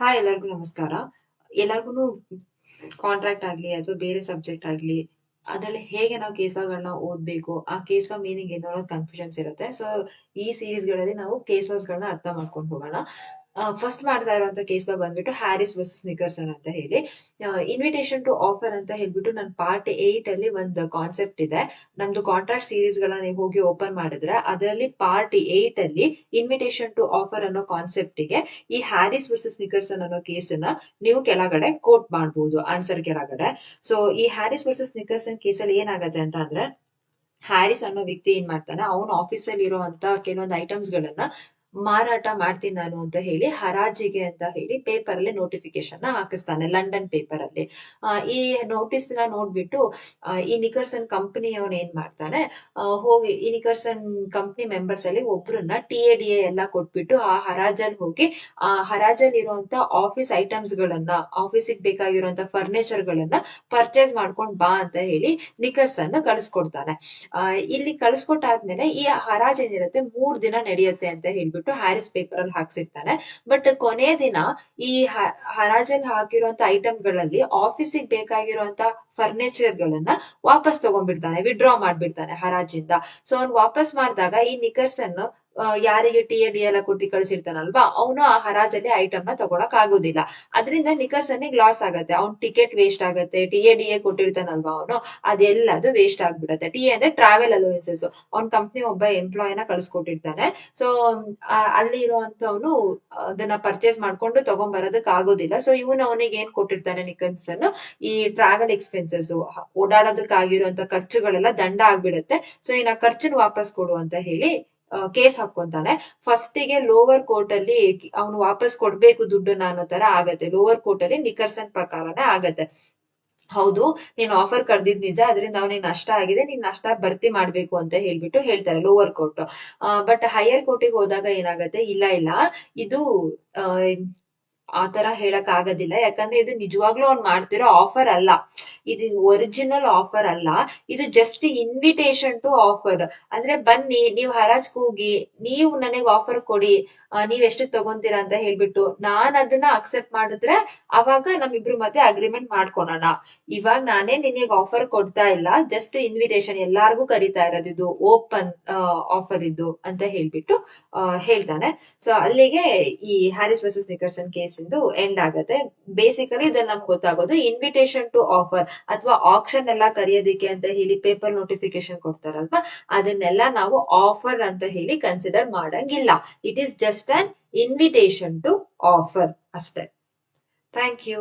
Hi ಎಲ್ಲರಿಗೂ ನಮಸ್ಕಾರ. ಎಲ್ಲರಿಗೂ ಕಾಂಟ್ರಾಕ್ಟ್ ಆಗ್ಲಿ ಅಥವಾ ಬೇರೆ ಸಬ್ಜೆಕ್ಟ್ ಆಗ್ಲಿ, ಅದ್ರಲ್ಲಿ ಹೇಗೆ ನಾವು ಕೇಸ್ ಗಳನ್ನ ಓದ್ಬೇಕು, ಆ ಕೇಸ್ ಲಾ ಮೀನಿಂಗ್ ಏನು ಕನ್ಫ್ಯೂಷನ್ಸ್ ಇರುತ್ತೆ. ಸೊ ಈ ಸೀರೀಸ್ಗಳಲ್ಲಿ ನಾವು ಕೇಸ್ ಲಾಸ್ ಗಳನ್ನ ಅರ್ಥ ಮಾಡ್ಕೊಂಡು ಹೋಗೋಣ. ಫಸ್ಟ್ ಮಾಡ್ತಾ ಇರುವಂತ ಕೇಸ್ ಬಂದ್ಬಿಟ್ಟು ಹ್ಯಾರಿಸ್ ವರ್ಸಸ್ ನಿಕರ್ಸನ್ ಅಂತ ಹೇಳಿ. ಇನ್ವಿಟೇಷನ್ ಟು ಆಫರ್ ಅಂತ ಹೇಳ್ಬಿಟ್ಟು ನನ್ನ ಪಾರ್ಟ್ ಏಟ್ ಅಲ್ಲಿ ಒಂದು ಕಾನ್ಸೆಪ್ಟ್ ಇದೆ. ನಮ್ದು ಕಾಂಟ್ರಾಕ್ಟ್ ಸೀರೀಸ್ ಗಳನ್ನ ನೀವು ಹೋಗಿ ಓಪನ್ ಮಾಡಿದ್ರೆ ಅದರಲ್ಲಿ ಪಾರ್ಟ್ ಏಟ್ ಅಲ್ಲಿ ಇನ್ವಿಟೇಷನ್ ಟು ಆಫರ್ ಅನ್ನೋ ಕಾನ್ಸೆಪ್ಟ್ಗೆ ಈ ಹ್ಯಾರಿಸ್ ವರ್ಸಸ್ ನಿಕರ್ಸನ್ ಅನ್ನೋ ಕೇಸ್ ಅನ್ನ ನೀವು ಕೆಳಗಡೆ ಕೋಟ್ ಮಾಡಬಹುದು ಆನ್ಸರ್ ಕೆಳಗಡೆ. ಸೊ ಈ ಹ್ಯಾರಿಸ್ ವರ್ಸಸ್ ನಿಕರ್ಸನ್ ಕೇಸಲ್ಲಿ ಏನಾಗತ್ತೆ ಅಂತ ಅಂದ್ರೆ ಹ್ಯಾರಿಸ್ ಅನ್ನೋ ವ್ಯಕ್ತಿ ಏನ್ ಮಾಡ್ತಾನೆ, ಅವನ ಆಫೀಸಲ್ಲಿ ಇರುವಂತ ಕೆಲವೊಂದು ಐಟಮ್ಸ್ ಗಳನ್ನ ಮಾರಾಟ ಮಾಡ್ತೀನಿ ನಾನು ಅಂತ ಹೇಳಿ ಹರಾಜಿಗೆ ಅಂತ ಹೇಳಿ ಪೇಪರ್ ಅಲ್ಲಿ ನೋಟಿಫಿಕೇಶನ್ ಹಾಕಿಸ್ತಾನೆ ಲಂಡನ್ ಪೇಪರ್ ಅಲ್ಲಿ ಈ ನೋಟಿಸ್ನ ನೋಡ್ಬಿಟ್ಟು ಈ ನಿಕರ್ಸನ್ ಕಂಪನಿ ಅವನ್ ಏನ್ ಮಾಡ್ತಾನೆ ಹೋಗಿ ಈ ನಿಕರ್ಸನ್ ಕಂಪನಿ ಮೆಂಬರ್ಸ್ ಅಲ್ಲಿ ಒಬ್ರನ್ನ ಟಿ ಎ ಡಿ ಎಲ್ಲ ಕೊಟ್ಬಿಟ್ಟು ಆ ಹರಾಜಲ್ಲಿ ಹೋಗಿ, ಆ ಹರಾಜಲ್ಲಿ ಇರುವಂತ ಆಫೀಸ್ ಐಟಮ್ಸ್ ಗಳನ್ನ ಆಫೀಸಿಗೆ ಬೇಕಾಗಿರುವಂತ ಫರ್ನಿಚರ್ ಗಳನ್ನ ಪರ್ಚೇಸ್ ಮಾಡ್ಕೊಂಡ್ ಬಾ ಅಂತ ಹೇಳಿ ನಿಕರ್ಸನ್ ಕಳಿಸ್ಕೊಡ್ತಾನೆ. ಇಲ್ಲಿ ಕಳಿಸ್ಕೊಟ್ಟಾದ್ಮೇಲೆ ಈ ಹರಾಜ್ ಏನಿರುತ್ತೆ ಮೂರ್ ದಿನ ನಡೆಯುತ್ತೆ ಅಂತ ಹೇಳ್ಬಿಟ್ಟು ಹ್ಯಾರಿಸ್ ಪೇಪರ್ ಅಲ್ಲಿ ಹಾಕ್ಸಿರ್ತಾನೆ ಬಟ್ ಕೊನೆ ದಿನ ಈ ಹರಾಜಲ್ಲಿ ಹಾಕಿರುವಂತ ಐಟಮ್ಗಳಲ್ಲಿ ಆಫೀಸಿಗೆ ಬೇಕಾಗಿರುವಂತ ಫರ್ನಿಚರ್ ಗಳನ್ನ ವಾಪಸ್ ತಗೊಂಡ್ಬಿಡ್ತಾನೆ ವಿಡ್ರಾ ಮಾಡ್ಬಿಡ್ತಾನೆ ಹರಾಜಿಂದ. ಸೊ ಅವ್ನ್ ವಾಪಸ್ ಮಾಡಿದಾಗ ಈ ನಿಕರ್ಸನ್ ಯಾರಿಗೆ ಟಿ ಎ ಡಿ ಎಲ್ಲ ಕೊಟ್ಟು ಕಳಿಸಿರ್ತಾನಲ್ವಾ, ಅವನು ಆ ಹರಾಜಲ್ಲಿ ಐಟಮ್ನ ತಗೊಳಕ್ ಆಗೋದಿಲ್ಲ. ಅದರಿಂದ ನಿಕರ್ಸನ್ನಿಗೆ ಲಾಸ್ ಆಗತ್ತೆ. ಅವ್ನ್ ಟಿಕೆಟ್ ವೇಸ್ಟ್ ಆಗತ್ತೆ ಟಿ ಎ ಡಿ ಎ ಕೊಟ್ಟಿರ್ತಾನಲ್ವಾ ಅವನು, ಅದೆಲ್ಲದು ವೇಸ್ಟ್ ಆಗ್ಬಿಡತ್ತೆ. ಟಿ ಎ ಅಂದ್ರೆ ಟ್ರಾವೆಲ್ ಅಲೋವೆನ್ಸಸ್ ಅವ್ನ್ ಕಂಪ್ನಿ ಒಬ್ಬ ಎಂಪ್ಲಾಯ್ನ ಕಳ್ಸಿಕೊಟ್ಟಿರ್ತಾನೆ. ಸೊ ಅಲ್ಲಿ ಇರುವಂತವನು ಅದನ್ನ ಪರ್ಚೇಸ್ ಮಾಡ್ಕೊಂಡು ತಗೊಂಡ್ ಬರೋದಕ್ ಆಗೋದಿಲ್ಲ. ಸೊ ಇವನು ಅವನಿಗೆ ಏನ್ ಕೊಟ್ಟಿರ್ತಾನೆ ನಿಕನ್ಸನ್ ಈ ಟ್ರಾವೆಲ್ ಎಕ್ಸ್ಪೆನ್ಸಸ್ ಓಡಾಡೋದಕ್ಕಾಗಿರುವಂತ ಖರ್ಚುಗಳೆಲ್ಲ ದಂಡ ಆಗ್ಬಿಡತ್ತೆ. ಸೊ ಇನ್ನ ಖರ್ಚನ್ ವಾಪಸ್ ಕೊಡು ಅಂತ ಹೇಳಿ ಕೇಸ್ ಹಾಕೊಂತಾನೆ ಫಸ್ಟಿಗೆ ಲೋವರ್ ಕೋರ್ಟ್ ಅಲ್ಲಿ ಅವನು ವಾಪಸ್ ಕೊಡ್ಬೇಕು ದುಡ್ಡನ್ನ ಅನ್ನೋ ತರ ಆಗತ್ತೆ. ಲೋವರ್ ಕೋರ್ಟ್ ಅಲ್ಲಿ ನಿಕರ್ಸನ್ ಪ್ರಕಾರನೇ ಆಗತ್ತೆ. ಹೌದು, ನೀನ್ ಆಫರ್ ಕರ್ದಿದ್ ನಿಜ ಅದರಿಂದ ಅವನಿಗೆ ನಷ್ಟ ಆಗಿದೆ, ನೀನ್ ನಷ್ಟ ಭರ್ತಿ ಮಾಡ್ಬೇಕು ಅಂತ ಹೇಳ್ಬಿಟ್ಟು ಹೇಳ್ತಾರೆ ಲೋವರ್ ಕೋರ್ಟ್ ಬಟ್ ಹೈಯರ್ ಕೋರ್ಟಿಗೆ ಹೋದಾಗ ಏನಾಗತ್ತೆ? ಇಲ್ಲ ಇಲ್ಲ. ಇದು ಆ, ಆ ತರ ಹೇಳಕ್ ಆಗೋದಿಲ್ಲ. ಯಾಕಂದ್ರೆ ಇದು ನಿಜವಾಗ್ಲೂ ಅವ್ನ್ ಮಾಡ್ತಿರೋ ಆಫರ್ ಅಲ್ಲ. ಇದು ಒರಿಜಿನಲ್ ಆಫರ್ ಅಲ್ಲ. ಇದು ಜಸ್ಟ್ ಇನ್ವಿಟೇಷನ್ ಟು ಆಫರ್ ಅಂದ್ರೆ ಬನ್ನಿ ನೀವ್ ಹರಾಜ್ ಕೂಗಿ ನೀವು ನನಗೆ ಆಫರ್ ಕೊಡಿ ನೀವ್ ಎಷ್ಟು ತಗೊಂತೀರಾ ಅಂತ ಹೇಳ್ಬಿಟ್ಟು ನಾನ್ ಅದನ್ನ ಅಕ್ಸೆಪ್ಟ್ ಮಾಡಿದ್ರೆ ಅವಾಗ ನಮ್ಮಿಬ್ರು ಮತ್ತೆ ಅಗ್ರಿಮೆಂಟ್ ಮಾಡ್ಕೊಳೋಣ. ಇವಾಗ ನಾನೇ ನಿನಗೆ ಆಫರ್ ಕೊಡ್ತಾ ಇಲ್ಲ. ಜಸ್ಟ್ ಇನ್ವಿಟೇಷನ್ ಎಲ್ಲಾರ್ಗೂ ಕರಿತಾ ಇರೋದು ಇದು ಓಪನ್ ಆಫರ್ ಇದು ಅಂತ ಹೇಳ್ಬಿಟ್ಟು ಹೇಳ್ತಾನೆ. ಸೊ ಅಲ್ಲಿಗೆ ಈ ಹ್ಯಾರಿಸ್ ವರ್ಸಸ್ ನಿಕರ್ಸನ್ ಕೇಸ್ ಇಂದು ಎಂಡ್ ಆಗತ್ತೆ. ಬೇಸಿಕಲಿ ಇದ್ರಲ್ಲಿ ನಮ್ಗೆ ಗೊತ್ತಾಗೋದು ಇನ್ವಿಟೇಷನ್ ಟು ಆಫರ್ ಅಥವಾ ಆಕ್ಷನ್ ಎಲ್ಲ ಕರೆಯೋದಿಕ್ಕೆ ಅಂತ ಹೇಳಿ ಪೇಪರ್ ನೋಟಿಫಿಕೇಶನ್ ಕೊಡ್ತಾರಲ್ವಾ? ಅದನ್ನೆಲ್ಲ ನಾವು ಆಫರ್ ಅಂತ ಹೇಳಿ ಕನ್ಸಿಡರ್ ಮಾಡಂಗಿಲ್ಲ. It is just an invitation to offer ಅಷ್ಟೇ. Thank you